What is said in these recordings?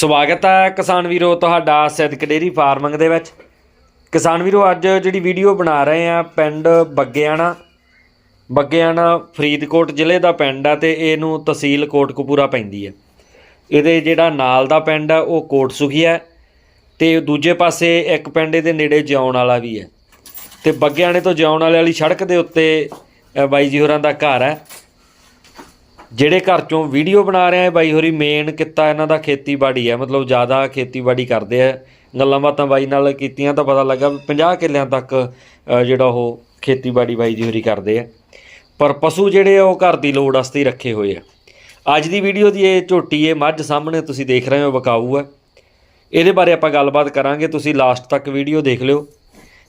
ਸਵਾਗਤ ਹੈ ਕਿਸਾਨ ਵੀਰੋ ਤੁਹਾਡਾ ਸਿੱਧਕ ਡੇਰੀ ਫਾਰਮਿੰਗ ਦੇ ਵਿੱਚ। ਕਿਸਾਨ ਵੀਰੋ, ਅੱਜ ਜਿਹੜੀ ਵੀਡੀਓ ਬਣਾ ਰਹੇ ਆ ਪਿੰਡ ਬੱਗਿਆਣਾ। ਬੱਗਿਆਣਾ ਫਰੀਦਕੋਟ ਜ਼ਿਲ੍ਹੇ ਦਾ ਪਿੰਡ ਆ ਤੇ ਇਹਨੂੰ ਤਹਿਸੀਲ ਕੋਟਕਪੂਰਾ ਪੈਂਦੀ ਹੈ। ਇਹਦੇ ਜਿਹੜਾ ਨਾਲ ਦਾ ਪਿੰਡ ਆ, ਉਹ ਕੋਟ ਸੁਖੀਆ ਹੈ ਤੇ ਦੂਜੇ ਪਾਸੇ ਇੱਕ ਪਿੰਡ ਇਹਦੇ ਨੇੜੇ ਜਿਉਣ ਵਾਲਾ ਵੀ ਹੈ। ਤੇ ਬੱਗਿਆਣੇ ਤੋਂ ਜਿਉਣ ਵਾਲੇ ਵਾਲੀ ਸੜਕ ਦੇ ਉੱਤੇ ਬਾਈ ਜੀ ਹੋਰਾਂ ਦਾ ਘਰ ਹੈ। ਜਿਹੜੇ ਘਰ ਚੋਂ ਵੀਡੀਓ ਬਣਾ ਰਿਹਾ ਆ ਬਾਈ ਹੋਰੀ ਮੇਨ ਕਿੱਤਾ ਇਹਨਾਂ ਦਾ ਖੇਤੀਬਾੜੀ ਹੈ। ਮਤਲਬ ਜ਼ਿਆਦਾ ਖੇਤੀਬਾੜੀ ਕਰਦੇ ਆ। ਗੱਲਾਂ ਬਾਤਾਂ ਬਾਈ ਨਾਲ ਕੀਤੀਆਂ ਤਾਂ ਪਤਾ ਲੱਗਾ ਵੀ 50 ਕਿੱਲਿਆਂ ਤੱਕ ਜਿਹੜਾ ਉਹ ਖੇਤੀਬਾੜੀ ਬਾਈ ਜੀ ਹੋਰੀ ਕਰਦੇ ਆ। ਪਰ ਪਸ਼ੂ ਜਿਹੜੇ ਆ, ਉਹ ਘਰ ਦੀ ਲੋੜ ਵਾਸਤੇ ਹੀ ਰੱਖੇ ਹੋਏ ਆ। ਅੱਜ ਦੀ ਵੀਡੀਓ ਦੀ ਇਹ ਝੋਟੀ, ਇਹ ਮੱਝ ਸਾਹਮਣੇ ਤੁਸੀਂ ਦੇਖ ਰਹੇ ਹੋ ਬਕਾਊ ਹੈ ਇਹਦੇ ਬਾਰੇ ਆਪਾਂ ਗੱਲਬਾਤ ਕਰਾਂਗੇ। ਤੁਸੀਂ ਲਾਸਟ ਤੱਕ ਵੀਡੀਓ ਦੇਖ ਲਿਓ।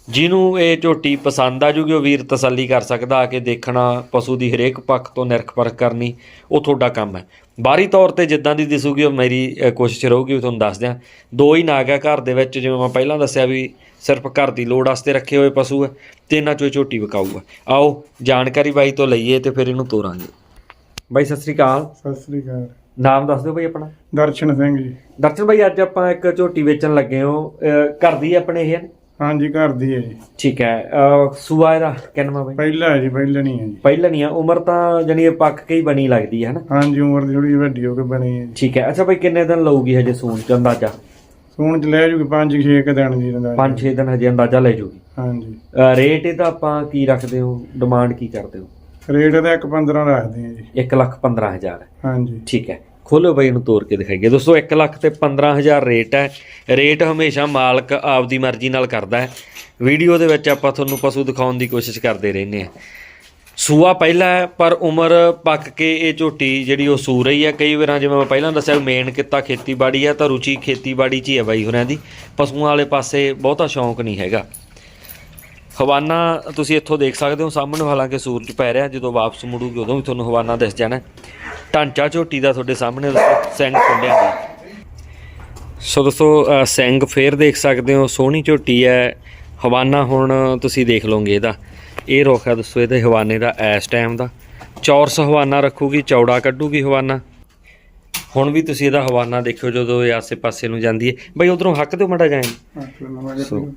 ਜਿਹਨੂੰ ਇਹ ਝੋਟੀ ਪਸੰਦ ਆ ਜੂਗੀ ਉਹ ਵੀਰ ਤਸੱਲੀ ਕਰ ਸਕਦਾ ਆ ਕੇ ਦੇਖਣਾ ਪਸ਼ੂ ਦੀ ਹਰੇਕ ਪੱਖ ਤੋਂ ਨਿਰਖ ਪਰਖ ਕਰਨੀ ਉਹ ਤੁਹਾਡਾ ਕੰਮ ਹੈ। ਬਾਹਰੀ ਤੌਰ ਤੇ ਜਿੱਦਾਂ ਦੀ ਦਿਸੂਗੀ ਉਹ ਮੇਰੀ ਕੋਸ਼ਿਸ਼ ਰਹੂਗੀ ਤੁਹਾਨੂੰ ਦੱਸ ਦਿਆਂ। ਦੋ ਹੀ ਨਾਗ ਆ ਘਰ ਦੇ ਵਿੱਚ ਜਿਵੇਂ ਮੈਂ ਪਹਿਲਾਂ ਦੱਸਿਆ ਵੀ ਸਿਰਫ ਘਰ ਦੀ ਲੋੜ ਵਾਸਤੇ ਰੱਖੇ ਹੋਏ ਪਸ਼ੂ ਹੈ ਤੇ ਇਹਨਾਂ ਚੋਂ ਇਹ ਝੋਟੀ ਵਿਕਾਊ ਹੈ ਆਓ ਜਾਣਕਾਰੀ ਬਾਈ ਤੋਂ ਲਈਏ ਤੇ ਫਿਰ ਇਹਨੂੰ ਤੋਰਾਂਗੇ। ਬਾਈ ਸਤਿ ਸ੍ਰੀ ਅਕਾਲ। ਸਤਿ ਸ੍ਰੀ ਅਕਾਲ। ਨਾਮ ਦੱਸ ਦਿਓ ਬਾਈ ਆਪਣਾ। ਦਰਸ਼ਨ ਸਿੰਘ ਜੀ। ਦਰਸ਼ਨ ਬਾਈ ਅੱਜ ਆਪਾਂ ਇੱਕ ਝੋਟੀ ਵੇਚਣ ਲੱਗੇ ਹੋ। ਘਰ ਦੀ ਆਪਣੇ ਇਹ? ਹਾਂਜੀ ਘਰ ਦੀ ਹੈ ਜੀ। ਠੀਕ ਹੈ। ਸੂਆ ਇਹਦਾ ਕਿੰਨਾ ਬਾਈ? ਪਹਿਲਾ ਹੈ ਜੀ ਪਹਿਲਾ ਨਹੀਂ ਹੈ ਜੀ। ਪਹਿਲਾਂ ਨਹੀਂ ਆ ਉਮਰ ਤਾਂ ਜਣੀ ਪੱਕ ਕੇ ਹੀ ਬਣੀ ਲੱਗਦੀ ਹੈ ਨਾ ਹਾਂਜੀ ਉਮਰ ਦੀ ਥੋੜੀ ਵੱਡੀ ਹੋ ਕੇ ਬਣੀ ਹੈ ਜੀ। ਠੀਕ ਹੈ। ਅੱਛਾ ਬਾਈ ਕਿੰਨੇ ਦਿਨ ਲਊਗੀ ਹਜੇ ਸੂਣ ਚ ਅੰਦਾਜ਼ਾ? ਸੂਣ ਚ ਲੈ ਜੂਗੀ 5-6 ਕ ਦਿਨ ਜੀ ਦਾ 5-6 ਦਿਨ ਹਜੇ ਅੰਦਾਜ਼ਾ ਲੈ ਜੂਗੀ। ਹਾਂਜੀ। ਰੇਟ ਇਹਦਾ ਆਪਾਂ ਕੀ ਰੱਖਦੇ ਹੋ? ਡਿਮਾਂਡ ਕੀ ਕਰਦੇ ਹੋ? ਰੇਟ ਇਹਦਾ 1.15 ਰੱਖਦੇ ਆ ਜੀ। 1 ਲੱਖ 15000 ਹਾਂਜੀ। ਠੀਕ ਹੈ। ਖੋਲੋ ਬਾਈ ਨੂੰ ਤੋੜ ਕੇ ਦਿਖਾਈਏ। ਦੋਸਤੋ 1 ਲੱਖ ਤੇ 15000 ਰੇਟ ਹੈ। ਰੇਟ ਹਮੇਸ਼ਾ ਮਾਲਕ ਆਪਦੀ ਮਰਜ਼ੀ ਨਾਲ ਕਰਦਾ ਹੈ। ਵੀਡੀਓ ਦੇ ਵਿੱਚ ਆਪਾਂ ਤੁਹਾਨੂੰ ਪਸ਼ੂ ਦਿਖਾਉਣ ਦੀ ਕੋਸ਼ਿਸ਼ ਕਰਦੇ ਰਹਿੰਦੇ ਆ ਸੂਆ ਪਹਿਲਾ ਹੈ, ਪਰ ਉਮਰ ਪੱਕ ਕੇ ਇਹ ਝੋਟੀ ਜਿਹੜੀ ਉਹ ਸੂ ਰਹੀ ਹੈ। ਕਈ ਵਾਰਾਂ ਜਿਵੇਂ ਮੈਂ ਪਹਿਲਾਂ ਦੱਸਿਆ, ਮੇਨ ਕਿੱਤਾ ਖੇਤੀਬਾੜੀ ਹੈ, ਤਾਂ ਰੁਚੀ ਖੇਤੀਬਾੜੀ 'ਚ ਹੀ ਹੈ ਬਾਈ ਹੋਰਾਂ ਦੀ। ਪਸ਼ੂਆਂ ਵਾਲੇ ਪਾਸੇ ਬਹੁਤਾ ਸ਼ੌਂਕ ਨਹੀਂ ਹੈਗਾ। ਹਵਾਨਾ ਤੁਸੀਂ ਇੱਥੋਂ ਦੇਖ ਸਕਦੇ ਹੋ, ਸਾਹਮਣੇ ਹਾਲਾਂਕਿ ਸੂਰਜ ਪੈ ਰਿਹਾ, ਜਦੋਂ ਵਾਪਸ ਮੁੜੂਗੀ ਉਦੋਂ ਵੀ ਤੁਹਾਨੂੰ ਹਵਾਨਾ ਦਿਸ ਜਾਣਾ ਢਾਂਚਾ ਝੋਟੀ ਦਾ ਤੁਹਾਡੇ ਸਾਹਮਣੇ ਦੋਸਤੋ ਸਿੰਘ ਖੁੱਲਿਆ ਹੋਇਆ ਸੋ ਦੋਸਤੋ ਸਿੰਘ ਫੇਰ ਦੇਖ ਸਕਦੇ ਹੋ, ਸੋਹਣੀ ਝੋਟੀ ਹੈ। ਹਵਾਨਾ ਹੁਣ ਤੁਸੀਂ ਦੇਖ ਲਓਗੇ ਇਹਦਾ। ਇਹ ਰੁੱਖ ਹੈ ਦੋਸਤੋ, ਇਹਦੇ ਹਵਾਨੇ ਦਾ ਇਸ ਟਾਈਮ ਦਾ। ਚੌਰਸ ਹਵਾਨਾ ਰੱਖੂਗੀ, ਚੌੜਾ ਕੱਢੂਗੀ ਹਵਾਨਾ। ਹੁਣ ਵੀ ਤੁਸੀਂ ਇਹਦਾ ਹਵਾਨਾ ਦੇਖਿਓ ਜਦੋਂ ਇਹ ਆਸੇ-ਪਾਸੇ ਨੂੰ ਜਾਂਦੀ ਹੈ। ਬਈ ਉਧਰੋਂ ਹੱਕ ਦਿਓ ਮੜਾ ਜਾਏ ਸੋ,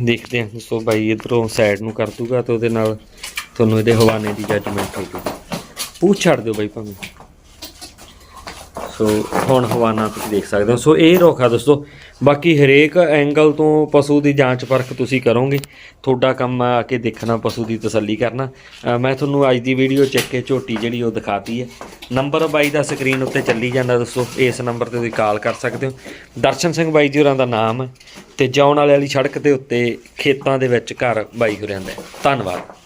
ਦੇਖਦੇ ਹਾਂ ਸੋ ਬਾਈ ਇਧਰੋਂ ਸਾਈਡ ਨੂੰ ਕਰ ਦੂਗਾ ਤੇ ਉਹਦੇ ਨਾਲ ਤੁਹਾਨੂੰ ਇਹਦੇ ਹਵਾਨੇ ਦੀ ਜੱਜਮੈਂਟ ਹੋ ਪੂਛ ਛੱਡ ਦਿਓ ਬਾਈ ਭਾਵੇਂ। ਸੋ ਹੁਣ ਹਵਾਨਾ ਤੁਸੀਂ ਦੇਖ ਸਕਦੇ ਹੋ। ਸੋ ਇਹ ਰੋਖਾ ਦੋਸਤੋ, ਬਾਕੀ ਹਰੇਕ ਐਂਗਲ ਤੋਂ ਪਸ਼ੂ ਦੀ ਜਾਂਚ ਪਰਖ ਤੁਸੀਂ ਕਰੋਗੇ। ਤੁਹਾਡਾ ਕੰਮ ਆ ਕੇ ਦੇਖਣਾ, ਪਸ਼ੂ ਦੀ ਤਸੱਲੀ ਕਰਨਾ। ਮੈਂ ਤੁਹਾਨੂੰ ਅੱਜ ਦੀ ਵੀਡੀਓ ਚੱਕ ਕੇ ਝੋਟੀ ਜਿਹੜੀ ਉਹ ਦਿਖਾਤੀ ਹੈ। ਨੰਬਰ ਬਾਈ ਦਾ ਸਕਰੀਨ ਉੱਤੇ ਚੱਲੀ ਜਾਂਦਾ ਦੋਸਤੋ, ਇਸ ਨੰਬਰ ਤੇ ਤੁਸੀਂ ਕਾਲ ਕਰ ਸਕਦੇ ਹੋ। ਦਰਸ਼ਨ ਸਿੰਘ ਬਾਈ ਜੀ ਹੋਰਾਂ ਦਾ ਨਾਮ ਹੈ ਤੇ ਜਾਉਣ ਵਾਲੇ ਵਾਲੀ ਸੜਕ ਦੇ ਉੱਤੇ ਖੇਤਾਂ ਦੇ ਵਿੱਚ ਘਰ ਬਾਈ ਹੋਰਿਆਂ ਦਾ ਧੰਨਵਾਦ।